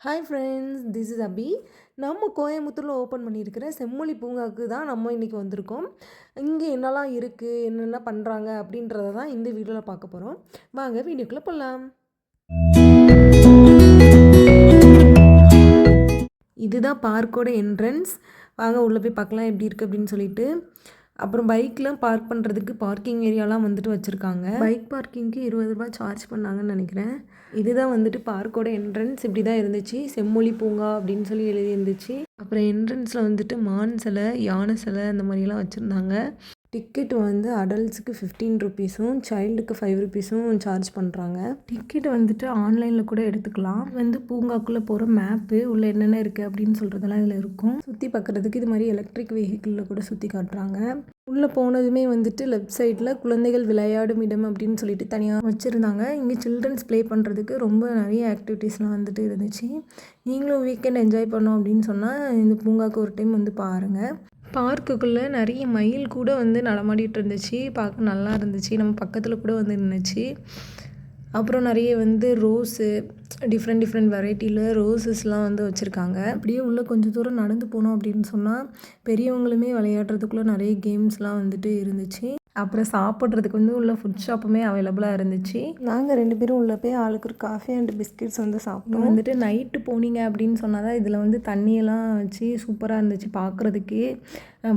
Hi friends this is Abhi நம்ம கோயம்புத்தூரில் open பண்ணியிருக்கிற செம்மொழி பூங்காவுக்கு தான் நம்ம இன்றைக்கி வந்திருக்கோம். இங்கே என்னெல்லாம் இருக்குது என்னென்ன பண்ணுறாங்க அப்படின்றத தான் இந்த வீடியோவில் பார்க்க போகிறோம் வாங்க வீடியோக்குள்ளே போகலாம் இதுதான் பார்க்கோட என்ட்ரன்ஸ் வாங்க உள்ளே போய் பார்க்கலாம் எப்படி இருக்குது அப்படின்னு சொல்லிட்டு. அப்புறம் பைக்லாம் பார்க் பண்ணுறதுக்கு பார்க்கிங் ஏரியாலாம் வந்துட்டு வச்சுருக்காங்க. பைக் பார்க்கிங்க்கு இருபது ரூபாய் சார்ஜ் பண்ணாங்கன்னு நினைக்கிறேன். இதுதான் வந்துட்டு பார்க்கோட என்ட்ரன்ஸ் இப்படி தான் இருந்துச்சு. செம்மொழி பூங்கா அப்படின்னு சொல்லி எழுதி இருந்துச்சு அப்புறம் என்ட்ரன்ஸில் வந்துட்டு மான் சிலை யானை சிலை அந்த மாதிரிலாம் வச்சுருந்தாங்க. டிக்கெட் வந்து அடல்ட்ஸுக்கு ஃபிஃப்டீன் ருபீஸும் சைல்டுக்கு ஃபைவ் ருபீஸும் சார்ஜ் பண்ணுறாங்க டிக்கெட் வந்துட்டு ஆன்லைனில் கூட எடுத்துக்கலாம். வந்து பூங்காக்குள்ளே போகிற மேப்பு உள்ள என்னென்ன இருக்குது அப்படின்னு சொல்கிறதெல்லாம் இதில் இருக்கும். சுற்றி பார்க்குறதுக்கு இது மாதிரி எலக்ட்ரிக் வெஹிக்கிளில் கூட சுற்றி காட்டுறாங்க. உள்ளே போனதுமே வந்துட்டு லெஃப்ட் சைடில் குழந்தைகள் விளையாடும் இடம் அப்படின்னு சொல்லிட்டு தனியாக வச்சுருந்தாங்க. இங்கே சில்ட்ரன்ஸ் ப்ளே பண்ணுறதுக்கு ரொம்ப நிறைய ஆக்டிவிட்டீஸ்லாம் வந்துட்டு இருந்துச்சு. நீங்களும் வீக்கெண்ட் என்ஜாய் பண்ணோம் அப்படின்னு சொன்னால் இந்த பூங்காவுக்கு ஒரு டைம் வந்து பாருங்கள் பார்க்குக்குள்ளே நிறைய மயில் கூட வந்து நடமாடிட்டு இருந்துச்சு. பார்க்க நல்லா இருந்துச்சு. நம்ம பக்கத்தில் கூட வந்து நின்றுச்சு அப்புறம் நிறைய வந்து ரோஸு டிஃப்ரெண்ட் டிஃப்ரெண்ட் வெரைட்டியில் ரோஸஸ்லாம் வந்து வச்சுருக்காங்க. அப்படியே உள்ளே கொஞ்சம் தூரம் நடந்து போனோம் அப்படின்னு சொன்னால் பெரியவங்களுமே விளையாடுறதுக்குள்ளே நிறைய கேம்ஸ்லாம் வந்துட்டு இருந்துச்சு. அப்புறம் சாப்பிட்றதுக்கு வந்து உள்ள ஃபுட் ஷாப்புமே அவைலபிளாக இருந்துச்சு. நாங்கள் ரெண்டு பேரும் உள்ளே போய் ஆளுக்கு ஒரு காஃபி அண்ட் பிஸ்கெட்ஸ் வந்து சாப்பிட்டோம். வந்துட்டு நைட்டு போனீங்க அப்படின்னு சொன்னால் தான் இதில் வந்து தண்ணியெல்லாம் வச்சு சூப்பராக இருந்துச்சு பார்க்குறதுக்கு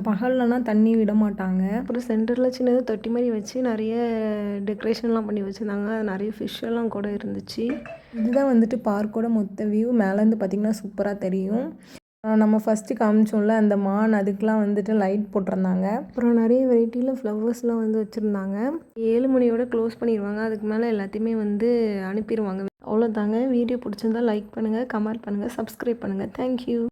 பகல்லலாம் தண்ணி விட மாட்டாங்க. அப்புறம் சென்டரில் சின்னது தொட்டி மாதிரி வச்சு நிறைய டெக்கரேஷன்லாம் பண்ணி வச்சுருந்தாங்க. நிறைய ஃபிஷ் எல்லாம் கூட இருந்துச்சு. இதுதான் வந்துட்டு பார்க்கோட மொத்த வியூ மேலேருந்து பார்த்திங்கன்னா சூப்பராக தெரியும். நம்ம ஃபஸ்ட்டு காமிச்சோம்ல அந்த மான் அதுக்கெலாம் வந்துட்டு லைட் போட்டிருந்தாங்க. அப்புறம் நிறைய வெரைட்டியில் ஃப்ளவர்ஸ்லாம் வந்து வச்சுருந்தாங்க. ஏழு மணியோட க்ளோஸ் பண்ணிடுவாங்க. அதுக்கு மேலே எல்லாத்தையுமே வந்து அனுப்பிடுவாங்க. அவ்வளோதாங்க வீடியோ பிடிச்சிருந்தா லைக் பண்ணுங்கள் கமெண்ட் பண்ணுங்கள் சப்ஸ்கிரைப் பண்ணுங்கள் தேங்க்யூ